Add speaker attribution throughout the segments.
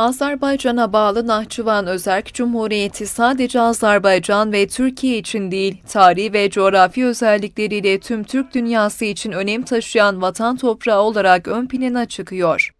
Speaker 1: Azerbaycan'a bağlı Nahçıvan Özerk Cumhuriyeti sadece Azerbaycan ve Türkiye için değil, tarihi ve coğrafi özellikleriyle tüm Türk dünyası için önem taşıyan vatan toprağı olarak ön plana çıkıyor.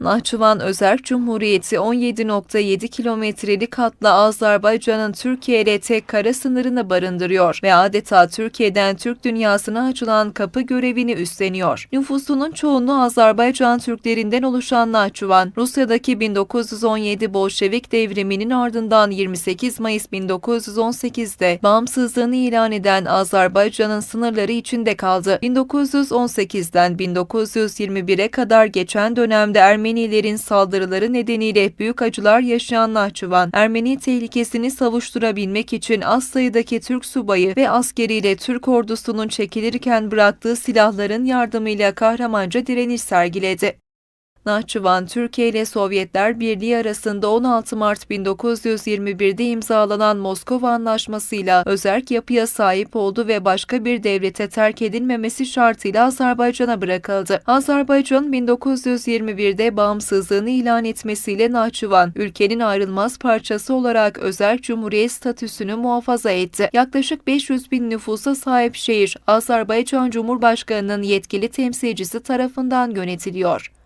Speaker 1: Nahçıvan Özerk Cumhuriyeti 17.7 kilometrelik hatla Azerbaycan'ın Türkiye ile tek kara sınırını barındırıyor ve adeta Türkiye'den Türk dünyasına açılan kapı görevini üstleniyor. Nüfusunun çoğunluğu Azerbaycan Türklerinden oluşan Nahçıvan, Rusya'daki 1917 Bolşevik devriminin ardından 28 Mayıs 1918'de bağımsızlığını ilan eden Azerbaycan'ın sınırları içinde kaldı. 1918'den 1921'e kadar geçen dönemde Ermenilerin saldırıları nedeniyle büyük acılar yaşayan Nahçıvan, Ermeni tehlikesini savuşturabilmek için az sayıdaki Türk subayı ve askeriyle Türk ordusunun çekilirken bıraktığı silahların yardımıyla kahramanca direniş sergiledi. Nahçıvan, Türkiye ile Sovyetler Birliği arasında 16 Mart 1921'de imzalanan Moskova Anlaşması'yla özerk yapıya sahip oldu ve başka bir devlete terk edilmemesi şartıyla Azerbaycan'a bırakıldı. Azerbaycan 1921'de bağımsızlığını ilan etmesiyle Nahçıvan, ülkenin ayrılmaz parçası olarak özerk cumhuriyet statüsünü muhafaza etti. Yaklaşık 500 bin nüfusa sahip şehir, Azerbaycan Cumhurbaşkanı'nın yetkili temsilcisi tarafından yönetiliyor.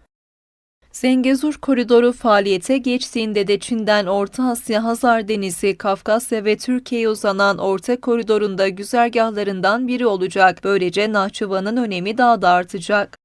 Speaker 1: Zengezur koridoru faaliyete geçtiğinde de Çin'den Orta Asya, Hazar Denizi, Kafkasya ve Türkiye'ye uzanan orta koridorunda güzergahlarından biri olacak. Böylece Nahçıvan'ın önemi daha da artacak.